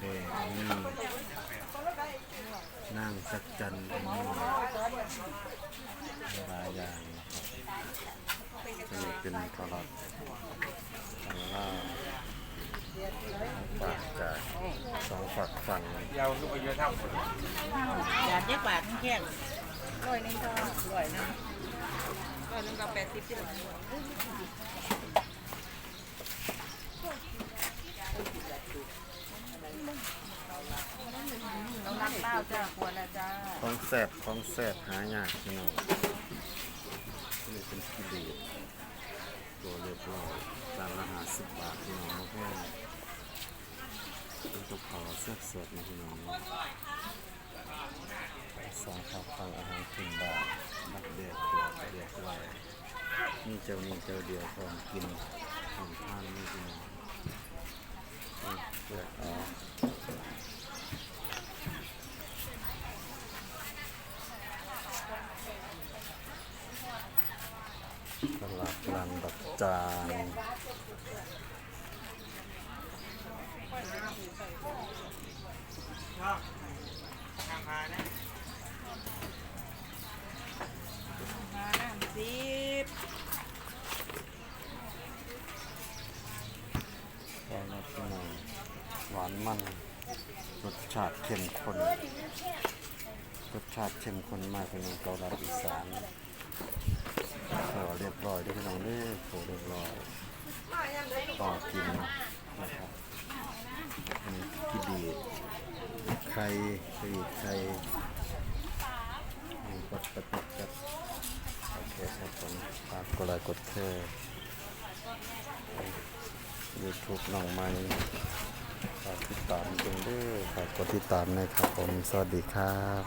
เดนั่งสักจันอันบายางสนิทเป็นตลอดตลอดฝากจากสองฝักฝั่งยาวลูกอายุเท่าคนอยากได้ปากแค่ร้อยนึงก็ร้อยนะร้อยนึงก็แปดสิบที่หลังารักเต้าจ้าควรละจ้าของแสบของแสบหายากพี่น้องนี่เป็นกิเลสตัวเรียบร้อยจานละห้าสิบบาทพี่น้องมาแพงเป็นกระเพราแซ่บเสดนะพี่น้องนะสองข้าวฟังอาหารขึ้นบาทบักเดียกตัวเดียกไว้นี่เจ้านี่เจ้าเดียวพร้อมกินพร้อมทานนี่พี่น้องเลือกเอ ตลาดลานบักจานตอนนี้พี่น้องหวานมัน รสชาติเข้มข้นรสชาติเข้มข้นมากพี่น้องเกาลัดอีสาน รียบร้อยด้วยพี่น้องเด้อขอเรียบร้อยต่อกินนะครับอันนี้ที่ดีดไข่กรีดไข่นี่กดกดกดกดโอเคครับผมฝากกดไลค์กดแชร์ยูทูบน้องใหม่ฝากติดตามตรงด้อฝากกดติดตามนะครับผม สวัสดีครับ